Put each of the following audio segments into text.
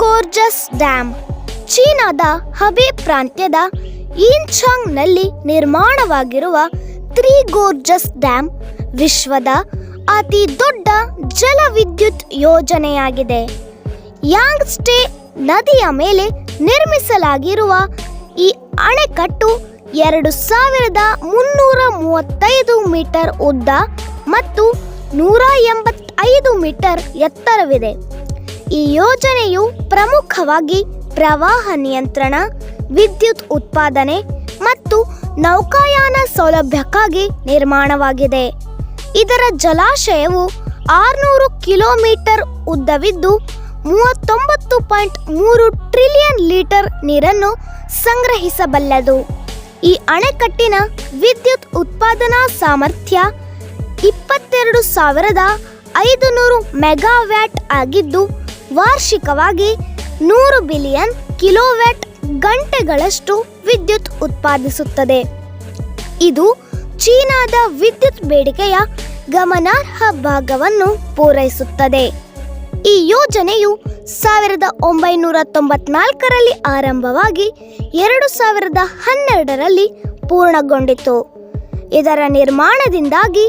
ಗೋರ್ಜಸ್ dam ಚೀನಾದ ಹಬೆ ಪ್ರಾಂತ್ಯದ ನಲ್ಲಿ ನಿರ್ಮಾಣವಾಗಿರುವ ತ್ರೀ ಗೋರ್ಜಸ್ ಡ್ಯಾಮ್ ವಿಶ್ವದ ಅತಿ ದೊಡ್ಡ ಜಲವಿದ್ಯುತ್ ಯೋಜನೆಯಾಗಿದೆ. ಯಾಂಗ್ಸ್ಟೇ ನದಿಯ ಮೇಲೆ ನಿರ್ಮಿಸಲಾಗಿರುವ ಈ ಅಣೆಕಟ್ಟು ಎರಡು ಸಾವಿರದ ಮುನ್ನೂರ ಮೂವತ್ತೈದು ಮೀಟರ್ ಉದ್ದ ಮತ್ತು ನೂರ ಎಂಬತ್ತೈದು ಮೀಟರ್ ಎತ್ತರವಿದೆ. ಈ ಯೋಜನೆಯು ಪ್ರಮುಖವಾಗಿ ಪ್ರವಾಹ ನಿಯಂತ್ರಣ, ವಿದ್ಯುತ್ ಉತ್ಪಾದನೆ ಮತ್ತು ನೌಕಾಯಾನ ಸೌಲಭ್ಯಕ್ಕಾಗಿ ನಿರ್ಮಾಣವಾಗಿದೆ. ಇದರ ಜಲಾಶಯವು ಆರುನೂರು ಕಿಲೋಮೀಟರ್ ಉದ್ದವಿದ್ದು, ಮೂವತ್ತೊಂಬತ್ತು ಪಾಯಿಂಟ್ ಮೂರು ಟ್ರಿಲಿಯನ್ ಲೀಟರ್ ನೀರನ್ನು ಸಂಗ್ರಹಿಸಬಲ್ಲದು. ಈ ಅಣೆಕಟ್ಟಿನ ವಿದ್ಯುತ್ ಉತ್ಪಾದನಾ ಸಾಮರ್ಥ್ಯ ಇಪ್ಪತ್ತೆರಡು ಸಾವಿರದ ಐದು ನೂರು ಮೆಗಾವ್ಯಾಟ್ ಆಗಿದ್ದು ವಾರ್ಷಿಕವಾಗಿ ನೂರು ಬಿಲಿಯನ್ ಕಿಲೋವ್ಯಾಟ್ ಗಂಟೆಗಳಷ್ಟು ವಿದ್ಯುತ್ ಉತ್ಪಾದಿಸುತ್ತದೆ. ಇದು ಚೀನಾದ ವಿದ್ಯುತ್ ಬೇಡಿಕೆಯ ಗಮನಾರ್ಹ ಭಾಗವನ್ನು ಪೂರೈಸುತ್ತದೆ. ಈ ಯೋಜನೆಯು ಸಾವಿರದ ಒಂಬೈನೂರ ತೊಂಬತ್ನಾಲ್ಕರಲ್ಲಿ ಆರಂಭವಾಗಿ ಎರಡು ಸಾವಿರದ ಹನ್ನೆರಡರಲ್ಲಿ ಪೂರ್ಣಗೊಂಡಿತು. ಇದರ ನಿರ್ಮಾಣದಿಂದಾಗಿ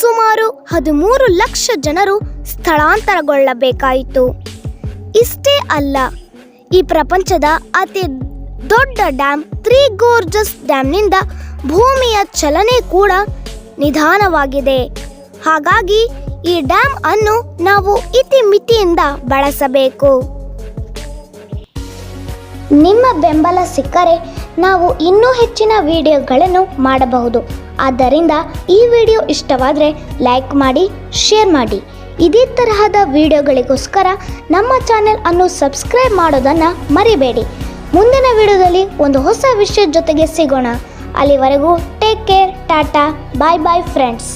ಸುಮಾರು ಹದಿಮೂರು ಲಕ್ಷ ಜನರು ಸ್ಥಳಾಂತರಗೊಳ್ಳಬೇಕಾಯಿತು. ಇಷ್ಟೇ ಅಲ್ಲ. ಈ ಪ್ರಪಂಚದ ಅತಿ ದೊಡ್ಡ ಡ್ಯಾಮ್ ತ್ರೀ ಗೋರ್ಜಸ್ ಡ್ಯಾಮ್ನಿಂದ ಭೂಮಿಯ ಚಲನೆ ಕೂಡ ನಿಧಾನವಾಗಿದೆ. ಹಾಗಾಗಿ ಈ ಡ್ಯಾಮ್ ಅನ್ನು ನಾವು ಇತಿಮಿತಿಯಿಂದ ಬಳಸಬೇಕು. ನಿಮ್ಮ ಬೆಂಬಲ ಸಿಕ್ಕರೆ ನಾವು ಇನ್ನೂ ಹೆಚ್ಚಿನ ವಿಡಿಯೋಗಳನ್ನು ಮಾಡಬಹುದು. ಆದ್ದರಿಂದ ಈ ವಿಡಿಯೋ ಇಷ್ಟವಾದರೆ ಲೈಕ್ ಮಾಡಿ, ಶೇರ್ ಮಾಡಿ. ಇದೇ ತರಹದ ವಿಡಿಯೋಗಳಿಗೋಸ್ಕರ ನಮ್ಮ ಚಾನೆಲ್ ಅನ್ನು ಸಬ್ಸ್ಕ್ರೈಬ್ ಮಾಡೋದನ್ನು ಮರಿಬೇಡಿ. ಮುಂದಿನ ವಿಡಿಯೋದಲ್ಲಿ ಒಂದು ಹೊಸ ವಿಷಯದ ಜೊತೆಗೆ ಸಿಗೋಣ. ಅಲ್ಲಿವರೆಗೂ take care tata bye bye friends